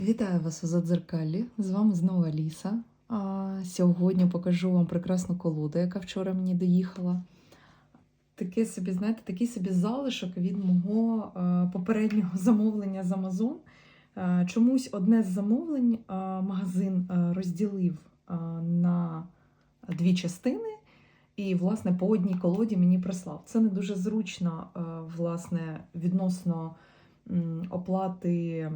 Вітаю вас у Задзеркалі. З вами знову Аліса. А, сьогодні покажу вам прекрасну колоду, яка вчора мені доїхала. Таке собі, знаєте, такий собі залишок від мого попереднього замовлення з. Е, чомусь одне з замовлень магазин розділив на дві частини. І, власне, по одній колоді мені прислав. Це не дуже зручно, власне, відносно оплати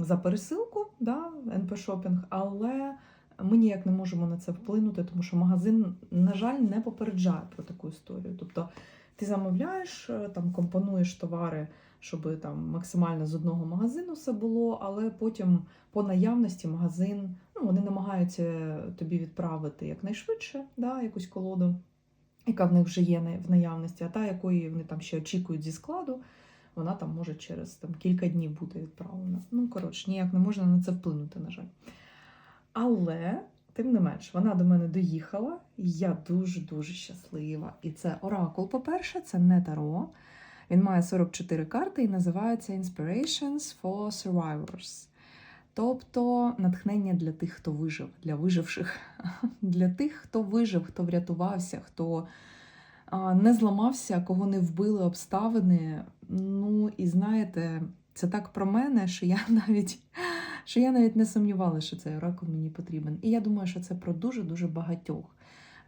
за пересилку, да, НП Шопінг, але ми ніяк не можемо на це вплинути, тому що магазин, на жаль, не попереджає про таку історію. Тобто ти замовляєш, е, там компонуєш товари, щоб там максимально з одного магазину все було, але потім по наявності магазин ну, вони намагаються тобі відправити якнайшвидше да, якусь колоду, яка в них вже є в наявності, а та, якої вони там ще очікують зі складу, вона там може через там, кілька днів бути відправлена. Ну, коротше, ніяк не можна на це вплинути, на жаль. Але, тим не менш, вона до мене доїхала, і я дуже-дуже щаслива. І це Оракул, по-перше, це не Таро. Він має 44 карти і називається Inspirations for Survivors. Тобто натхнення для тих, хто вижив, для виживших, для тих, хто вижив, хто врятувався, хто не зламався, кого не вбили обставини. Ну і знаєте, це так про мене, що я навіть, що я навіть не сумнівалася, що цей оракул мені потрібен. І я думаю, що це про дуже-дуже багатьох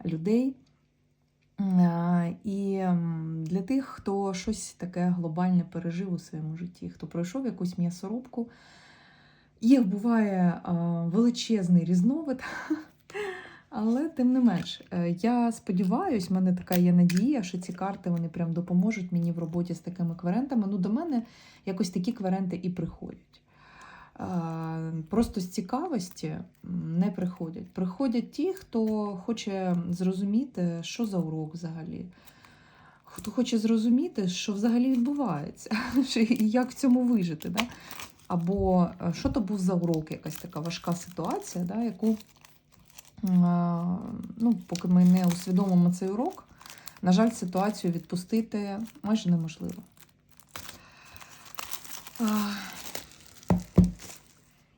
людей. І для тих, хто щось таке глобальне пережив у своєму житті, хто пройшов якусь м'ясорубку, їх буває величезний різновид. Але тим не менш, е, я сподіваюся, в мене така є надія, що ці карти вони прям допоможуть мені в роботі з такими кварентами. Ну, до мене якось такі кваренти і приходять. Е, Просто з цікавості не приходять. Приходять ті, хто хоче зрозуміти, що за урок взагалі. Хто хоче зрозуміти, що взагалі відбувається, і як в цьому вижити. Да? Або е, що то був за урок, якась така важка ситуація, да, яку ну, поки ми не усвідомимо цей урок, на жаль, ситуацію відпустити майже неможливо.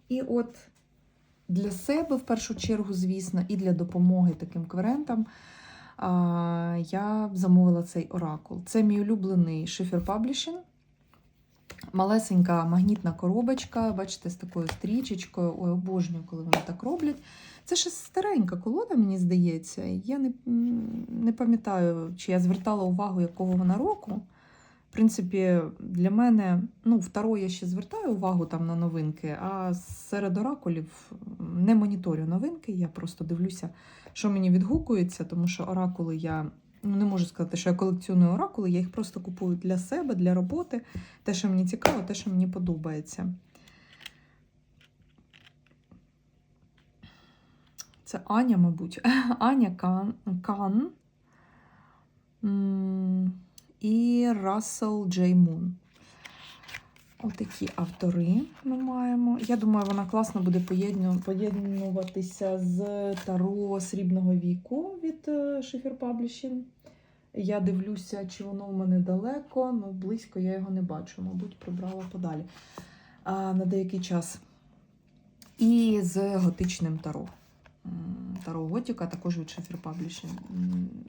І от для себе, в першу чергу, звісно, і для допомоги таким кверентам я замовила цей оракул. Це мій улюблений шифер Publishing. Малесенька магнітна коробочка, бачите, з такою стрічечкою. Ой, обожнюю, коли вони так роблять. Це ще старенька колода, мені здається. Я не, не пам'ятаю, чи я звертала увагу, якого вона року. В принципі, для мене, ну, в я ще звертаю увагу там на новинки, а серед оракулів не моніторю новинки, я просто дивлюся, що мені відгукується, тому що оракули я не можу сказати, що я колекціоную оракули, я їх просто купую для себе, для роботи. Те, що мені цікаво, те, що мені подобається. Це Аня, мабуть. Аня Кан, Кан і Рассел Джей Мун. Отакі автори ми маємо. Я думаю, вона класно буде поєднуватися з Таро Срібного віку від е, Шифер Publishing. Я дивлюся, чи воно в мене далеко, ну близько я його не бачу, мабуть, прибрала подалі а, на деякий час. І з готичним таро. Таро Готіка також від Шефір Publishing.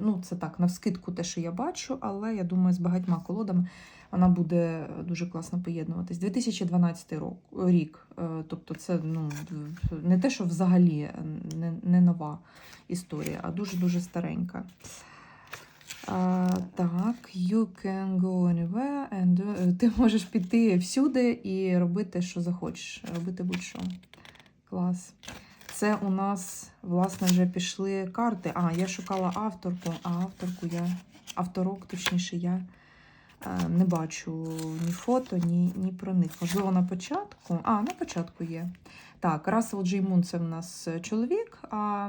Ну, це так, навскидку те, що я бачу, але я думаю, з багатьма колодами вона буде дуже класно поєднуватись. 2012 рок, рік. е, Тобто, це ну, не те, що взагалі е, не, не нова історія, а дуже-дуже старенька. А, так, you can go anywhere and ти можеш піти всюди і робити, що захочеш. Робити будь-що. Клас. Це у нас, власне, вже пішли карти. А, я шукала авторку, а авторку я, авторок, точніше, я е, не бачу ні фото, ні, ні про них. Можливо, на початку. А, на початку є. Так, Рассел Джей Мун це в нас чоловік, а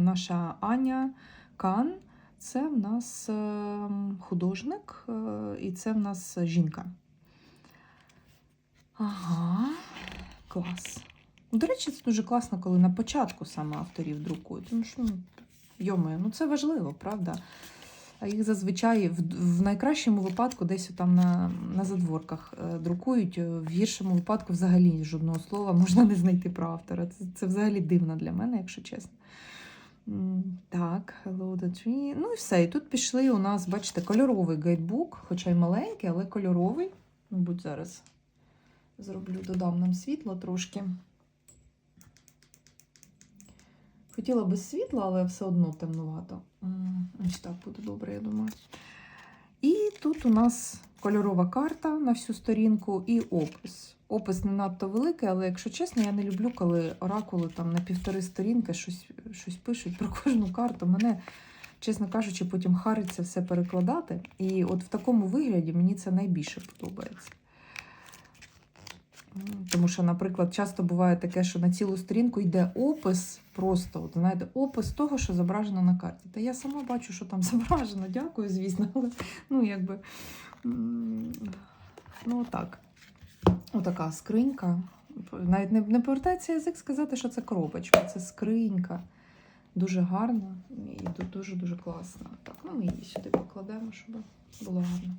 наша Аня Кан це в нас е, художник, е, і це в нас жінка. Ага, клас. До речі, це дуже класно, коли на початку саме авторів друкують. Тому що, ну, йомаю, ну це важливо, правда? А їх зазвичай в, найкращому випадку десь там на, на задворках е, друкують, е, в гіршому випадку взагалі жодного слова можна не знайти про автора. Це, це взагалі дивно для мене, якщо чесно. Так, Hello the Tree. Ну і все. І тут пішли у нас, бачите, кольоровий гайдбук, хоча й маленький, але кольоровий. Мабуть, зараз зроблю, додам нам світло трошки. Хотіла без світла, але все одно темнувато. Ось так буде добре, я думаю. І тут у нас кольорова карта на всю сторінку і опис. Опис не надто великий, але якщо чесно, я не люблю, коли оракули там на півтори сторінки щось, щось пишуть про кожну карту. Мене, чесно кажучи, потім хариться все перекладати. І от в такому вигляді мені це найбільше подобається. Тому що, наприклад, часто буває таке, що на цілу сторінку йде опис, просто от, знаєте, опис того, що зображено на карті. Та я сама бачу, що там зображено, дякую, звісно, але ну якби. Ну, так. Отака скринька. Навіть не, не повертається язик сказати, що це коробочка, це скринька. Дуже гарна і ду- дуже-дуже класна. Так, ну ми її сюди покладемо, щоб було гарно.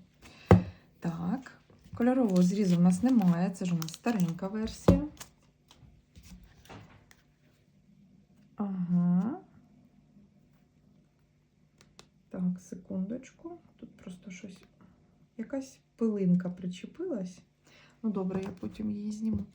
Так, кольорового зрізу в нас немає, це ж у нас старенька версія. Ага. Так, секундочку. Тут просто щось. Якась пилинка причепилась. Ну, добре, я потім її зніму.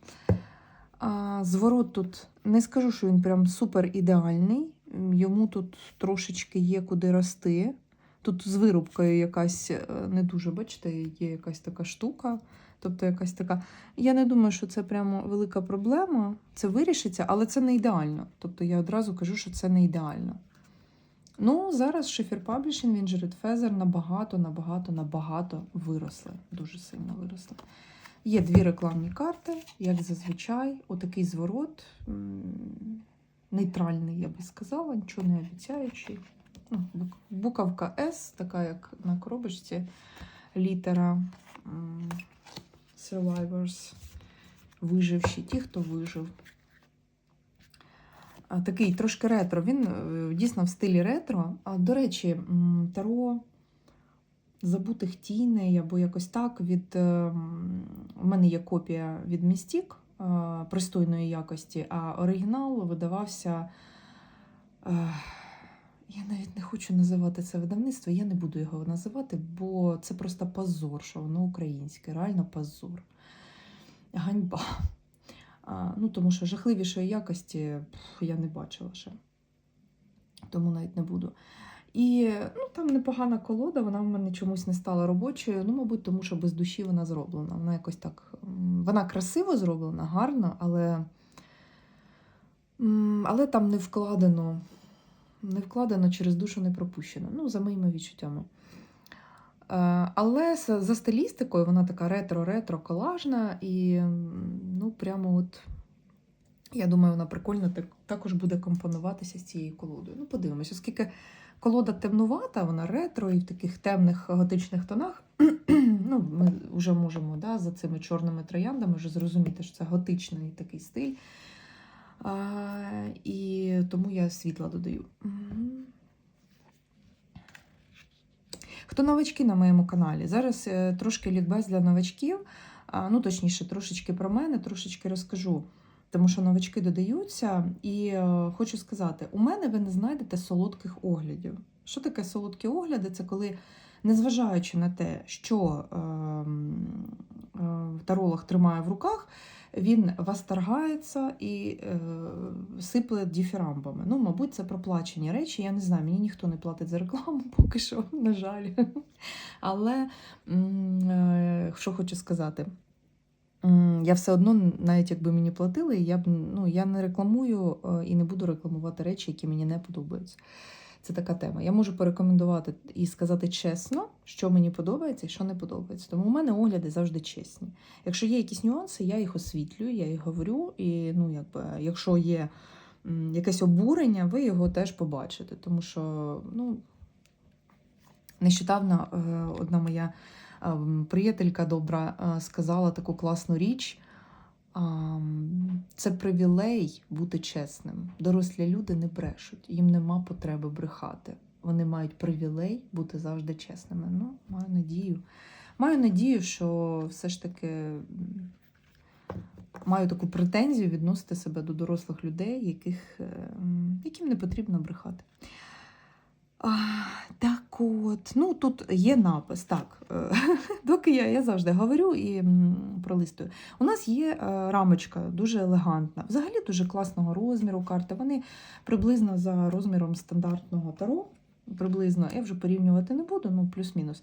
А, зворот тут не скажу, що він прям супер ідеальний. Йому тут трошечки є куди рости. Тут з вирубкою якась е, не дуже, бачите, є якась така штука. Тобто якась така. Я не думаю, що це прямо велика проблема. Це вирішиться, але це не ідеально. Тобто я одразу кажу, що це не ідеально. Ну, зараз Шифер Publishing, він же Red Feather набагато, набагато, набагато виросли. Дуже сильно виросли. Є дві рекламні карти, як зазвичай, отакий зворот. Нейтральний, я би сказала, нічого не обіцяючий. Ну, бук- Буковка S, така як на коробочці, літера Survivors. Виживші, ті, хто вижив. Такий трошки ретро. Він е, дійсно в стилі ретро. А, До речі, Таро забутих тіней або якось так. Від, е, У мене є копія від Містік е, пристойної якості, а оригінал видавався. Я навіть не хочу називати це видавництво, я не буду його називати, бо це просто позор, що воно українське, реально позор. Ганьба. А, ну, тому що жахливішої якості я не бачила ще. Тому навіть не буду. І ну, там непогана колода, вона в мене чомусь не стала робочою. Ну, мабуть, тому що без душі вона зроблена. Вона якось так. Вона красиво зроблена, гарно, але, але там не вкладено. Не вкладено через душу не пропущено. Ну, за моїми відчуттями. Е, Але за стилістикою вона така ретро-ретро колажна і ну, прямо от. Я думаю, вона прикольно так, також буде компонуватися з цією колодою. Ну, подивимось, оскільки колода темнувата, вона ретро і в таких темних готичних тонах. ну, ми вже можемо да, за цими чорними трояндами вже зрозуміти, що це готичний такий стиль. І тому я світла додаю. Хто новачки на моєму каналі? Зараз е, трошки лікбез для новачків. Ну, точніше, трошечки про мене, трошечки розкажу. Тому що новачки додаються, і е, хочу сказати: у мене ви не знайдете солодких оглядів. Що таке солодкі огляди? Це коли, незважаючи на те, що е, е, таролог тримає в руках, він восторгається і е, сипле діфірамбами. Ну, мабуть, це проплачені речі. Я не знаю, мені ніхто не платить за рекламу, поки що, на жаль. Але е, що хочу сказати. Я все одно, навіть якби мені платили, я б ну, я не рекламую е, і не буду рекламувати речі, які мені не подобаються. Це така тема. Я можу порекомендувати і сказати чесно, що мені подобається і що не подобається. Тому у мене огляди завжди чесні. Якщо є якісь нюанси, я їх освітлюю, я їх говорю. І ну, якби, якщо є якесь обурення, ви його теж побачите. Тому що ну, нещодавно е, одна моя ем, приятелька добра е, сказала таку класну річ. Це привілей бути чесним. Дорослі люди не брешуть, їм нема потреби брехати. вони мають привілей бути завжди чесними. Ну, маю надію. Маю надію, що все ж таки маю таку претензію відносити себе до дорослих людей, яких, е, яким не потрібно брехати. Так от, ну тут є напис. Так, е, доки я, я завжди говорю і пролистую. У нас є е, рамочка дуже елегантна, взагалі дуже класного розміру карти. Вони приблизно за розміром стандартного таро. Приблизно, я вже порівнювати не буду, ну плюс-мінус.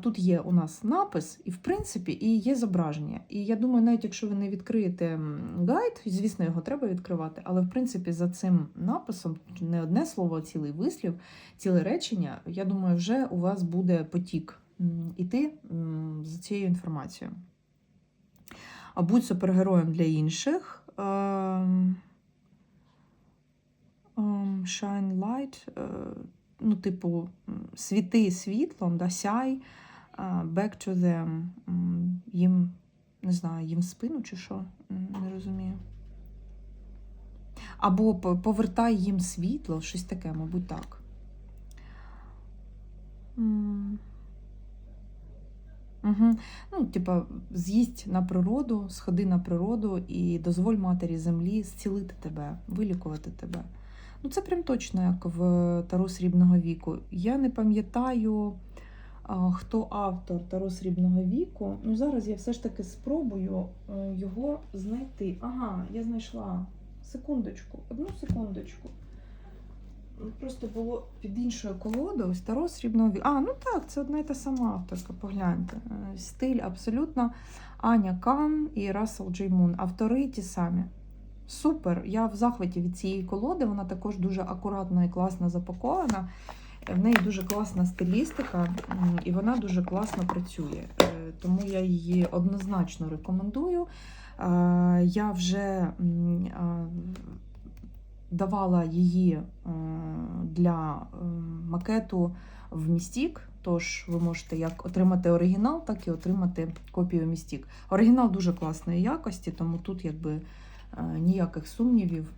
Тут є у нас напис, і в принципі, і є зображення. І я думаю, навіть якщо ви не відкриєте гайд, звісно, його треба відкривати, але в принципі за цим написом не одне слово, а цілий вислів, ціле речення. Я думаю, вже у вас буде потік іти м, з цією інформацією. А будь супергероєм для інших. ем, ем, Shine light, е, ну, типу, світи світлом, да, сяй, back to them, їм, не знаю, їм в спину чи що, не розумію. Або повертай їм світло, щось таке, мабуть, так. Угу. Ну, типа, з'їсть на природу, сходи на природу і дозволь матері землі зцілити тебе, вилікувати тебе. Ну, це прям точно як в Таро Срібного віку. Я не пам'ятаю, хто автор Таро Срібного віку. Ну, зараз я все ж таки спробую е, його знайти. Ага, я знайшла. Секундочку, одну секундочку. Просто було під іншою колодою, ось Таро Срібного віку. А, ну так, це одна і та сама авторка, погляньте. Е, Стиль абсолютно Аня Кан і Рассел Джей Мун. Автори ті самі. Супер! Я в захваті від цієї колоди. Вона також дуже акуратно і класно запакована. В неї дуже класна стилістика, і вона дуже класно працює. Е, Тому я її однозначно рекомендую. Е, Я вже давала її е, для е, макету в Містік. Тож ви можете як отримати оригінал, так і отримати копію Містік. Оригінал дуже класної якості, тому тут якби е, ніяких сумнівів.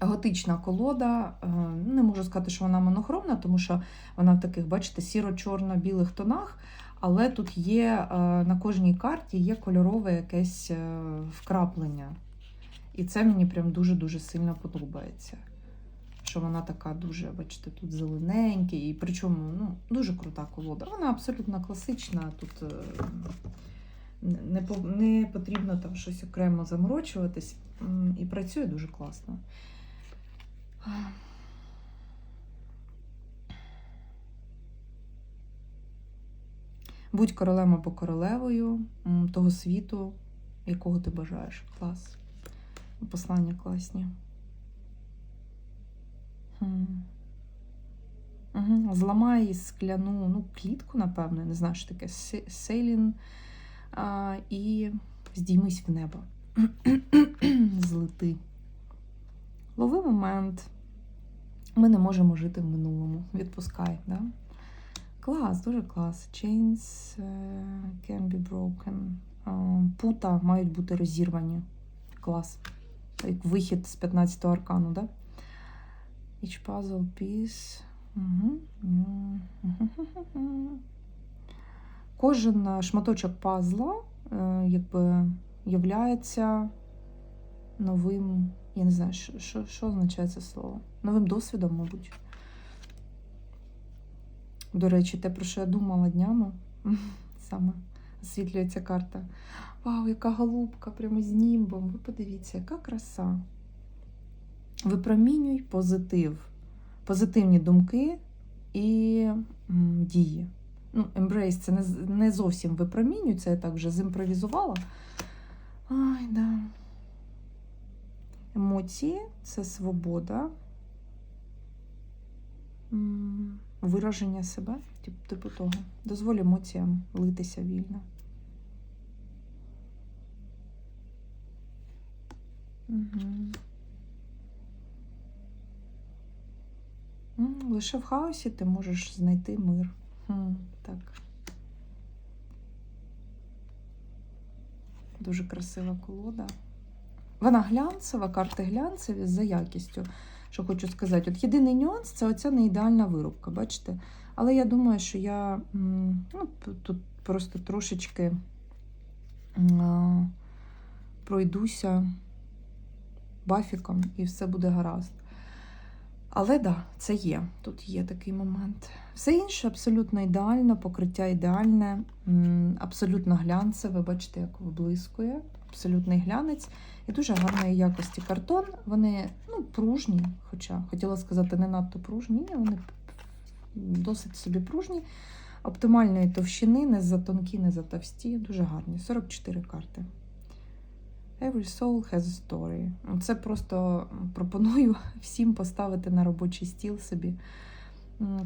Готична колода. е, Не можу сказати, що вона монохромна, тому що вона в таких, бачите, сіро-чорно-білих тонах. Але тут є е, на кожній карті є кольорове якесь е, вкраплення. І це мені прям дуже-дуже сильно подобається. Що вона така дуже, бачите, тут зелененька, і причому ну, дуже крута колода. Вона абсолютно класична. Тут е, не, не потрібно там щось окремо заморочуватись. І працює дуже класно. Будь королем або королевою того світу, якого ти бажаєш. Клас. Послання класні. Угу. Зламай скляну ну, клітку, напевно, не знаю, що таке се- сейлін. І здіймись в небо. Злети. Лови момент. Ми не можемо жити в минулому. Відпускай, да? Клас, дуже клас. Chains е, can be broken. Пута мають бути розірвані. Клас. Як вихід з 15-го аркану, да? Each puzzle piece. Угу. Кожен е, шматочок пазла е, якби являється новим, я не знаю, що, що, що означає це слово. Новим досвідом, мабуть. До речі, те, про що я думала днями, саме освітлюється карта. Вау, яка голубка, прямо з німбом. Ви подивіться, яка краса. Випромінюй позитив, позитивні думки і дії. Ну, embrace це не, не зовсім випромінюй, це я так вже зімпровізувала. Ай, да. Емоції це свобода. Вираження себе, типу того. Дозволь емоціям литися вільно. Угу. Лише в хаосі ти можеш знайти мир. Так. Дуже красива колода. Вона глянцева, карти глянцеві за якістю. що хочу сказати. От єдиний нюанс це оця не ідеальна вирубка, бачите? Але я думаю, що я ну, тут просто трошечки пройдуся бафіком і все буде гаразд. Але да, це є. Тут є такий момент. Все інше абсолютно ідеально, покриття ідеальне, абсолютно глянцеве, бачите, як виблискує, абсолютний глянець і дуже гарної якості картон. Вони ну, пружні, хоча хотіла сказати, не надто пружні, ні, вони досить собі пружні, оптимальної товщини, не за тонкі, не за товсті, дуже гарні. 44 карти. Every soul has a story. Це просто пропоную всім поставити на робочий стіл собі.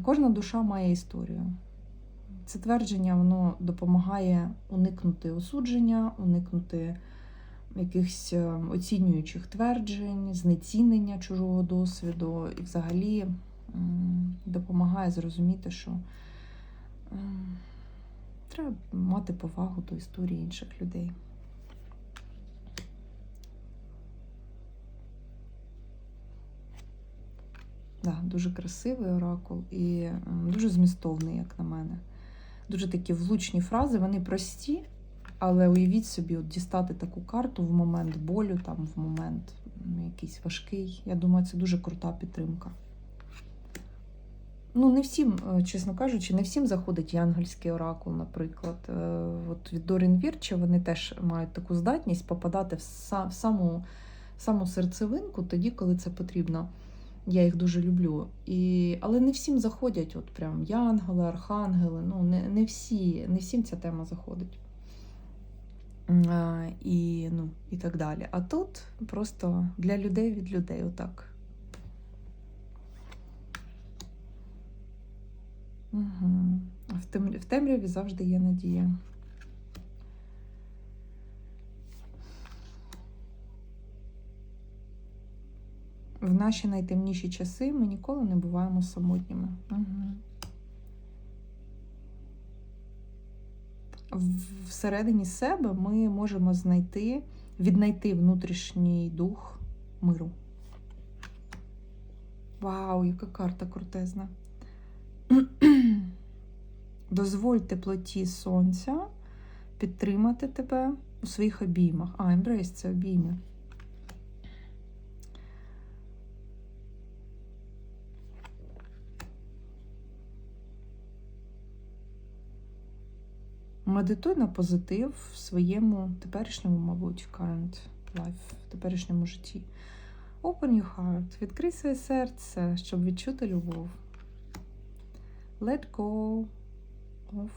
Кожна душа має історію. Це твердження воно допомагає уникнути осудження, уникнути якихось е, оцінюючих тверджень, знецінення чужого досвіду і взагалі допомагає зрозуміти, що треба мати повагу до історії інших людей. Да, дуже красивий оракул і дуже змістовний, як на мене. Дуже такі влучні фрази, вони прості, але уявіть собі, от дістати таку карту в момент болю, там, в момент якийсь важкий. Я думаю, це дуже крута підтримка. Ну, не всім, е, чесно кажучи, не всім заходить янгельський оракул, наприклад. Е, От від Дорін Вірча вони теж мають таку здатність попадати в саму, в саму серцевинку тоді, коли це потрібно. Я їх дуже люблю. І... Але не всім заходять, от прям янгели, архангели. Ну, не, не, всі, не всім ця тема заходить. А, і, ну, і так далі. А тут просто для людей від людей, отак. Угу. В, тем... в темряві завжди є надія. В наші найтемніші часи ми ніколи не буваємо самотніми. Угу. Всередині себе ми можемо знайти, віднайти внутрішній дух миру. Вау, яка карта крутезна. Дозволь теплоті сонця підтримати тебе у своїх обіймах. А, ембрейс це обійми. Медитуй на позитив в своєму теперішньому, мабуть, current life, в теперішньому житті. Open your heart, відкрий своє серце, щоб відчути любов. Let go of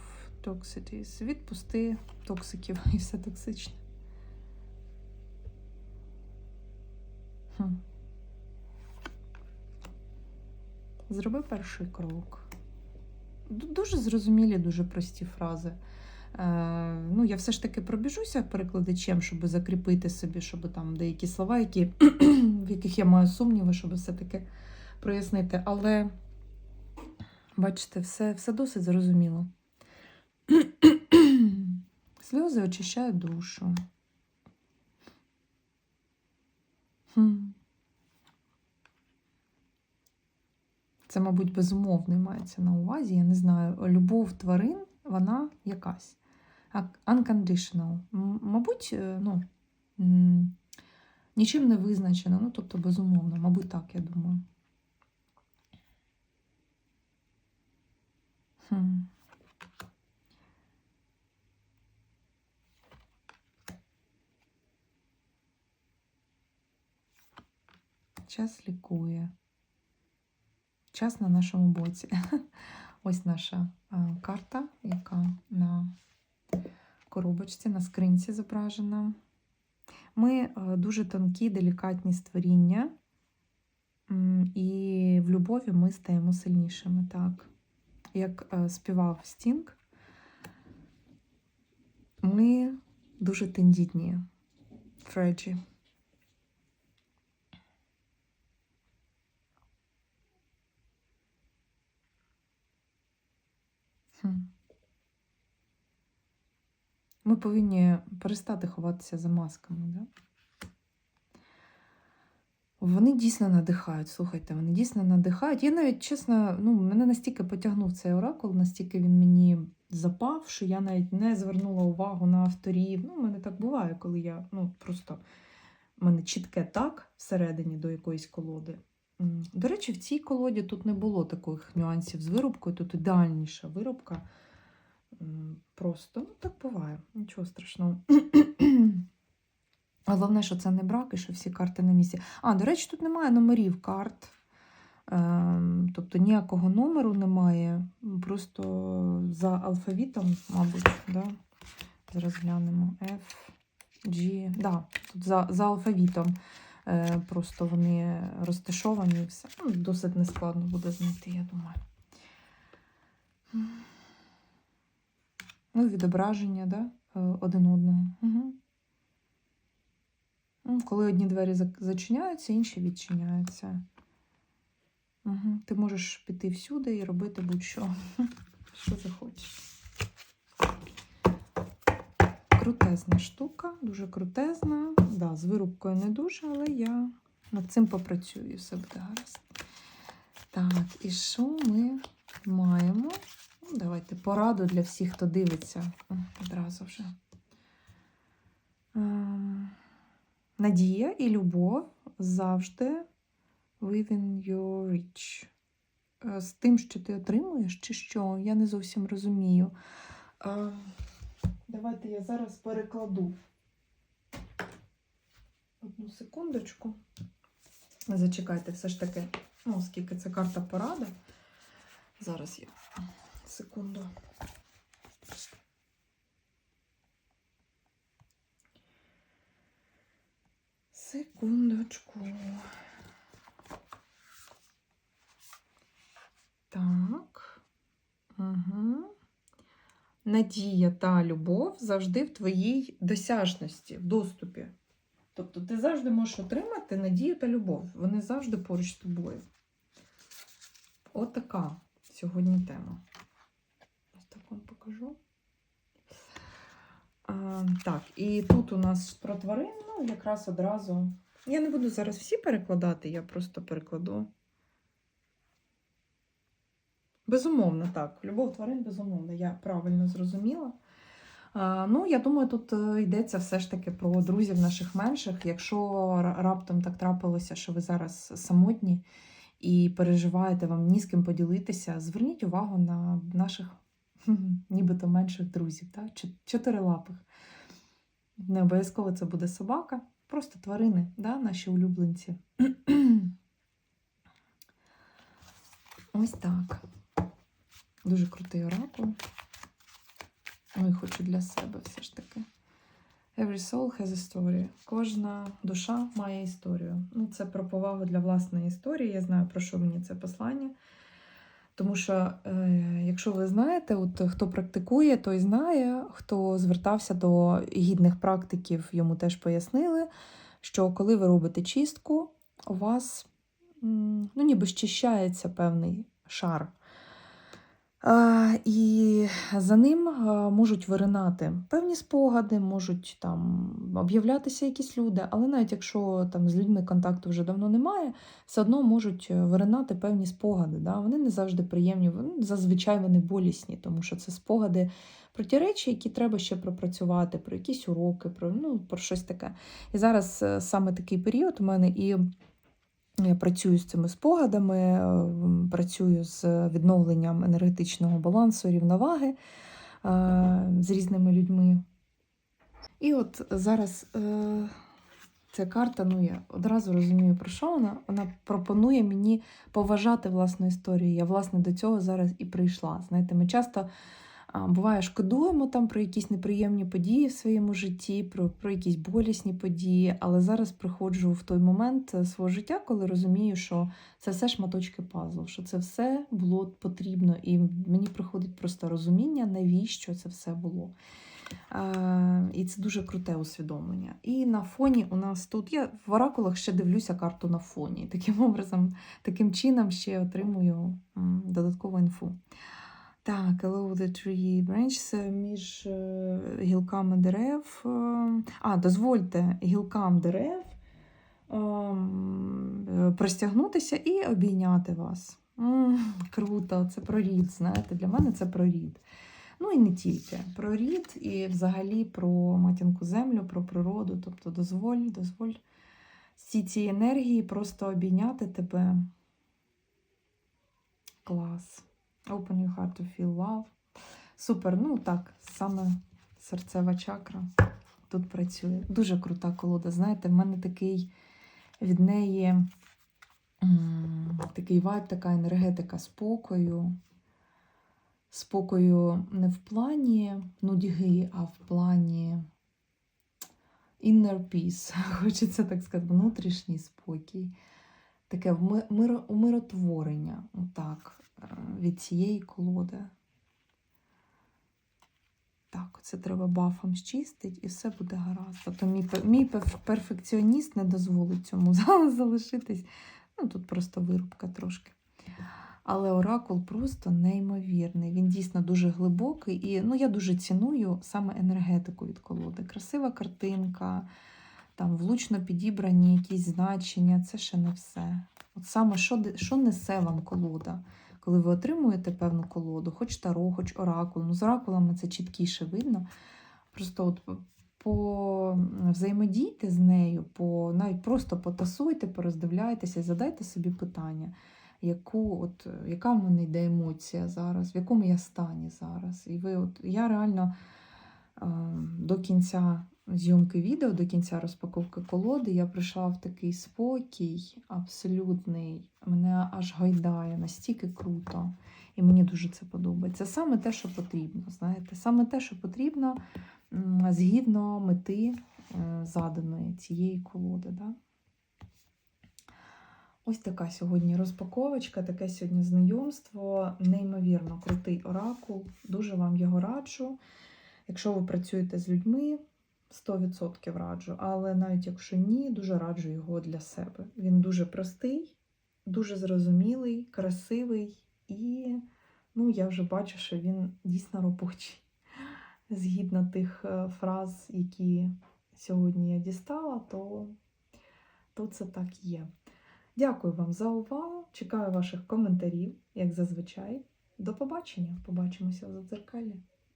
toxicities. Відпусти токсиків і все токсичне. Хм. Зроби перший крок. Дуже зрозумілі, дуже прості фрази. Е, ну, я все ж таки пробіжуся перекладачем, щоб закріпити собі, щоб там деякі слова, які, в яких я маю сумніви, щоб все-таки прояснити. Але бачите, все, все досить зрозуміло. Сльози очищають душу. Це, мабуть, безумовний мається на увазі. Я не знаю. Любов тварин, вона якась. Unconditional. Мабуть, е, ну, нічим не визначено. Ну, тобто, безумовно, мабуть, так, я думаю. Хм. Час лікує. Час на нашому боці. Ось наша карта, яка на коробочці, на скринці зображена. Ми е, дуже тонкі, делікатні створіння, і в любові ми стаємо сильнішими. Так. Як е, співав Стінг, ми дуже тендітні, фреджі. Хм. Ми повинні перестати ховатися за масками, да? Вони дійсно надихають. Слухайте, вони дійсно надихають. Я навіть чесно, ну мене настільки потягнув цей оракул, настільки він мені запав, що я навіть не звернула увагу на авторів. Ну, у мене так буває, коли я ну просто в мене чітке так всередині до якоїсь колоди. До речі, в цій колоді тут не було таких нюансів з виробкою, тут ідеальніша виробка. Просто, ну так буває, нічого страшного. Головне, що це не брак і що всі карти на місці. А, до речі, тут немає номерів карт. Ем, тобто ніякого номеру немає. Просто за алфавітом, мабуть, да? зараз глянемо. F, G. Да, тут за, за алфавітом. Е, просто вони розташовані і все. Ну, досить нескладно буде знайти, я думаю. Ну, відображення, да? е, один одного. Угу. Коли одні двері зачиняються, інші відчиняються. Угу. Ти можеш піти всюди і робити будь-що, що захочеш. Крутезна штука, дуже крутезна. Да, з вирубкою не дуже, але я над цим попрацюю, все буде гаразд. Так, і що ми маємо? Ну, давайте пораду для всіх, хто дивиться одразу вже. Ем, Надія і любов завжди within your reach. Е, З тим, що ти отримуєш, чи що, я не зовсім розумію. Е, Давайте я зараз перекладу. Одну секундочку. Зачекайте, все ж таки, ну, оскільки це карта порада. Зараз я секунду. Секундочку. Так. Угу. Надія та любов завжди в твоїй досяжності, в доступі. Тобто ти завжди можеш отримати надію та любов. Вони завжди поруч з тобою. От сьогодні тема. Вам покажу. А, так, і тут у нас про тварин, ну, якраз одразу. Я не буду зараз всі перекладати, я просто перекладу. Безумовно, так. Любов тварин, безумовно, я правильно зрозуміла. Ну, я думаю, тут е, йдеться все ж таки про друзів наших менших. Якщо раптом так трапилося, що ви зараз самотні і переживаєте вам ні з ким поділитися, зверніть увагу на наших нібито менших друзів, так? Чотирилапих. Не обов'язково це буде собака, просто тварини, да? наші улюбленці. Ось так. Дуже крутий оракул. Ну і хочу для себе все ж таки. Every soul has a story. Кожна душа має історію. Ну, це про повагу для власної історії. Я знаю, про що мені це послання. Тому що, е, якщо ви знаєте, от хто практикує, той знає, хто звертався до гідних практиків, йому теж пояснили, що коли ви робите чистку, у вас ну, ніби щищається певний шар. І за ним можуть виринати певні спогади, можуть там об'являтися якісь люди, але навіть якщо там з людьми контакту вже давно немає, все одно можуть е, виринати певні спогади. Да? Вони не завжди приємні, вони зазвичай вони болісні, тому що це спогади про ті речі, які треба ще пропрацювати, про якісь уроки, про, ну, про щось таке. І зараз е, саме такий період у мене і. Я працюю з цими спогадами, працюю з відновленням енергетичного балансу, рівноваги е, з різними людьми. І от зараз е, ця карта, ну я одразу розумію, про що вона. Вона пропонує мені поважати власну історію. Я, власне, до цього зараз і прийшла. Знаєте, ми часто буває шкодуємо там про якісь неприємні події в своєму житті, про, про якісь болісні події, але зараз приходжу в той момент е, свого життя, коли розумію, що це все шматочки пазлу, що це все було потрібно, і мені приходить просто розуміння, навіщо це все було. А, і це дуже круте усвідомлення. І на фоні у нас тут я в оракулах ще дивлюся карту на фоні. Таким образом, таким чином ще отримую додаткову інфу. Так, Hello the Tree Branch між е, гілками дерев. е, А, дозвольте гілкам дерев е, простягнутися і обійняти вас. Круто, це про рід, знаєте, для мене це про рід. Ну і не тільки про рід, і взагалі про матінку землю, про природу. Тобто дозволь, дозволь всі ці енергії просто обійняти тебе. Клас. Open your heart to feel love. Супер. Ну так, саме серцева чакра тут працює. Дуже крута колода. Знаєте, в мене такий від неї такий вайб, така енергетика спокою. Спокою не в плані нудьги, а в плані inner peace. Хочеться так сказати, внутрішній спокій. Таке вми- миро- умиротворення отак, від цієї колоди. Так, це треба бафом щистити і все буде гаразд. А то мій, мій перфекціоніст не дозволить цьому залишитись. Ну, тут просто вирубка трошки. Але оракул просто неймовірний. Він дійсно дуже глибокий. І ну, я дуже ціную саме енергетику від колоди. Красива картинка, там влучно підібрані якісь значення це ще не все. От саме що, що несе вам колода? Коли ви отримуєте певну колоду, хоч таро, хоч оракул. Ну, з оракулами це чіткіше видно. Просто от по взаємодійте з нею, по, навіть просто потасуйте, пороздивляйтеся, задайте собі питання, яку, от, яка в мене йде емоція зараз, в якому я стані зараз. І ви, от, я реально е, до кінця зйомки відео, до кінця розпаковки колоди, я прийшла в такий спокій, абсолютний. Мене аж гайдає, настільки круто. І мені дуже це подобається. Саме те, що потрібно, знаєте, саме те, що потрібно згідно мети е, заданої цієї колоди. Да? Ось така сьогодні розпаковочка, таке сьогодні знайомство. Неймовірно крутий оракул. Дуже вам його раджу. Якщо ви працюєте з людьми, 100% раджу. Але навіть якщо ні, дуже раджу його для себе. Він дуже простий, дуже зрозумілий, красивий і ну, я вже бачу, що він дійсно робочий. Згідно тих е, фраз, які сьогодні я дістала, то, то це так є. Дякую вам за увагу. Чекаю ваших коментарів, як зазвичай. До побачення. Побачимося в задзеркалі.